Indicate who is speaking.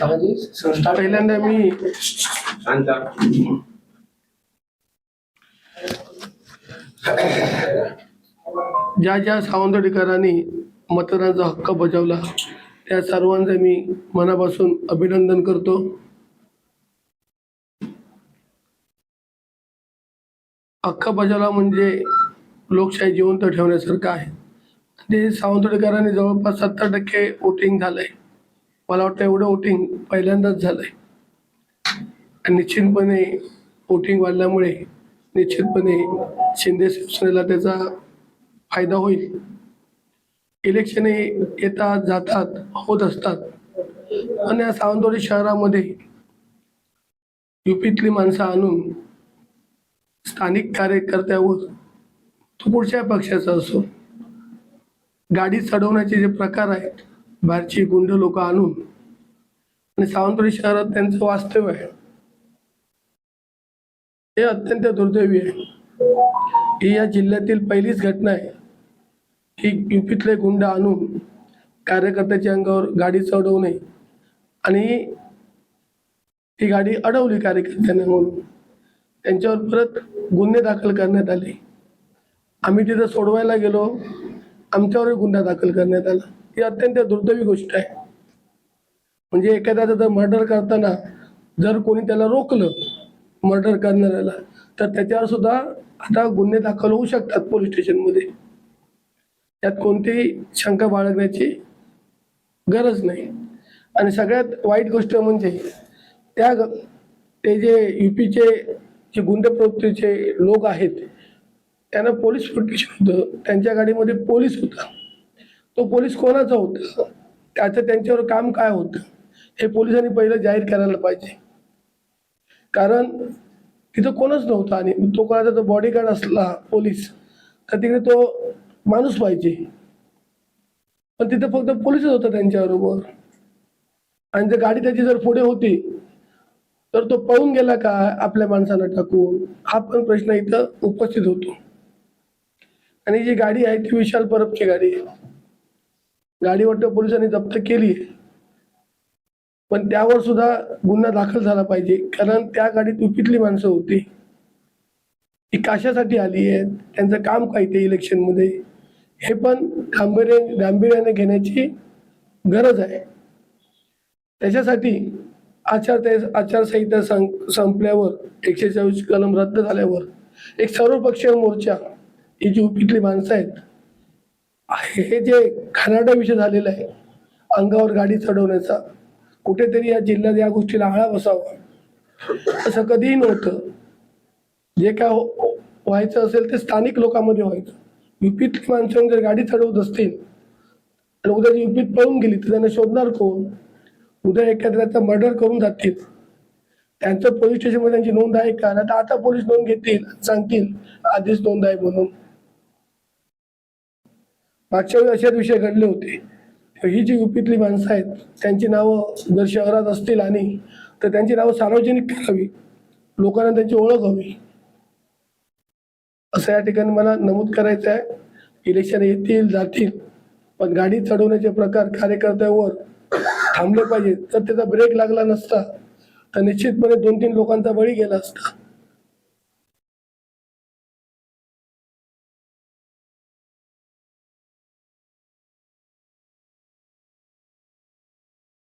Speaker 1: पहिल्यांदा मी ज्या ज्या सावंतवाडीकरांनी मतदानाचा हक्क बजावला त्या सर्वांचे मी मनापासून अभिनंदन करतो. हक्क बजावला म्हणजे लोकशाही जिवंत ठेवण्यासारखं आहे. ते सावंतवाडीकरांनी जवळपास सत्तर टक्के वोटिंग झालंय. मला वाटतं एवढं वोटिंग पहिल्यांदाच झालंय. आणि निश्चितपणे वोटिंग वाढल्यामुळे निश्चितपणे शिंदे शिवसेनेला त्याचा फायदा होईल. इलेक्शन हे येतात जातात होत असतात. आणि या सावंतवाडी शहरामध्ये युपीतली माणसं आणून स्थानिक कार्यकर्त्यावर तो पुढच्या पक्षाचा असो. गाडी चढवण्याचे जे प्रकार आहेत बाहेरची गुंड लोक आणून आणि सावंतवाडी शहरात त्यांचं वास्तव्य आहे. हे अत्यंत दुर्दैवी आहे. ही या जिल्ह्यातील पहिलीच घटना आहे. की युपीतले गुंड आणून कार्यकर्त्याच्या अंगावर गाडी चढवणे आणि ती गाडी अडवली कार्यकर्त्याने म्हणून. त्यांच्यावर परत गुन्हे दाखल करण्यात आले. आम्ही तिथं सोडवायला गेलो. आमच्यावरही गुन्हा दाखल करण्यात आला. ही अत्यंत दुर्दैवी गोष्ट आहे. म्हणजे एखाद्याचं जर मर्डर करताना जर कोणी त्याला रोखलं मर्डर करणाऱ्याला तर त्याच्यावर सुद्धा आता गुन्हे दाखल होऊ शकतात पोलीस स्टेशनमध्ये त्यात कोणतीही शंका बाळगण्याची गरज नाही. आणि सगळ्यात वाईट गोष्ट म्हणजे त्या ग- ते जे युपीचे जे गुंड प्रवृत्तीचे लोक आहेत त्यांना पोलीस प्रोटेक्शन होतं त्यांच्या गाडीमध्ये पोलीस होता. तो पोलीस कोणाचा होता? त्याचं त्यांच्यावर काम काय होतं? हे पोलिसांनी पहिलं जाहीर करायला पाहिजे. कारण तिथं कोणच नव्हतं आणि तो कोणाचा तो बॉडीगार्ड असला पोलीस तर तिकडे तो माणूस पाहिजे. पण तिथं फक्त पोलीसच होता त्यांच्याबरोबर. आणि जर गाडी त्याची जर पुढे होती तर तो पळून गेला का आपल्या माणसाला टाकून? हा पण प्रश्न इथं उपस्थित होतो. आणि जी गाडी आहे ती विशाल परबची गाडी आहे. गाडी वाटतं पोलिसांनी जप्त केली. पण त्यावर सुद्धा गुन्हा दाखल झाला पाहिजे. कारण त्या गाडीत युपीतली माणसं होती. ती कशासाठी आली आहेत. त्यांचं काम काय ते इलेक्शनमध्ये? हे पण गांभीर्य गांभीर्याने घेण्याची गरज आहे. त्याच्यासाठी आचार आचारसंहिता संप संपल्यावर एकशे चोवीस कलम रद्द झाल्यावर एक सर्वपक्षीय मोर्चा ही जी युपीतली माणसं आहेत हे जे खनाडा विषय झालेला आहे अंगावर गाडी चढवण्याचा कुठेतरी या जिल्ह्यात या गोष्टीला आळा बसावा. असं कधीही नव्हतं. जे काय हो- व्हायचं असेल ते स्थानिक लोकांमध्ये व्हायचं. युपीतली माणसं जर गाडी चढवत असतील तर उद्या युपीत पळून गेली तर त्यांना शोधणार कोण? उद्या एखाद्याचा मर्डर करून जातील. त्यांचं पोलीस स्टेशनमध्ये त्यांची नोंद आहे का? नाही तर आता पोलीस नोंद घेतील सांगतील. आधीच नोंद आहे म्हणून. मागच्या वेळी असेच विषय घडले होते. ही जी युपीतली माणसं आहेत त्यांची नावं जर शहरात असतील आणि तर त्यांची नावं सार्वजनिक करावी लोकांना त्यांची ओळख हवी. असं या ठिकाणी मला नमूद करायचं आहे. इलेक्शन येतील जातील पण गाडी चढवण्याचे प्रकार कार्यकर्त्यावर थांबले पाहिजेत. तर त्याचा ब्रेक लागला नसता तर निश्चितपणे दोन तीन लोकांचा बळी गेला असता.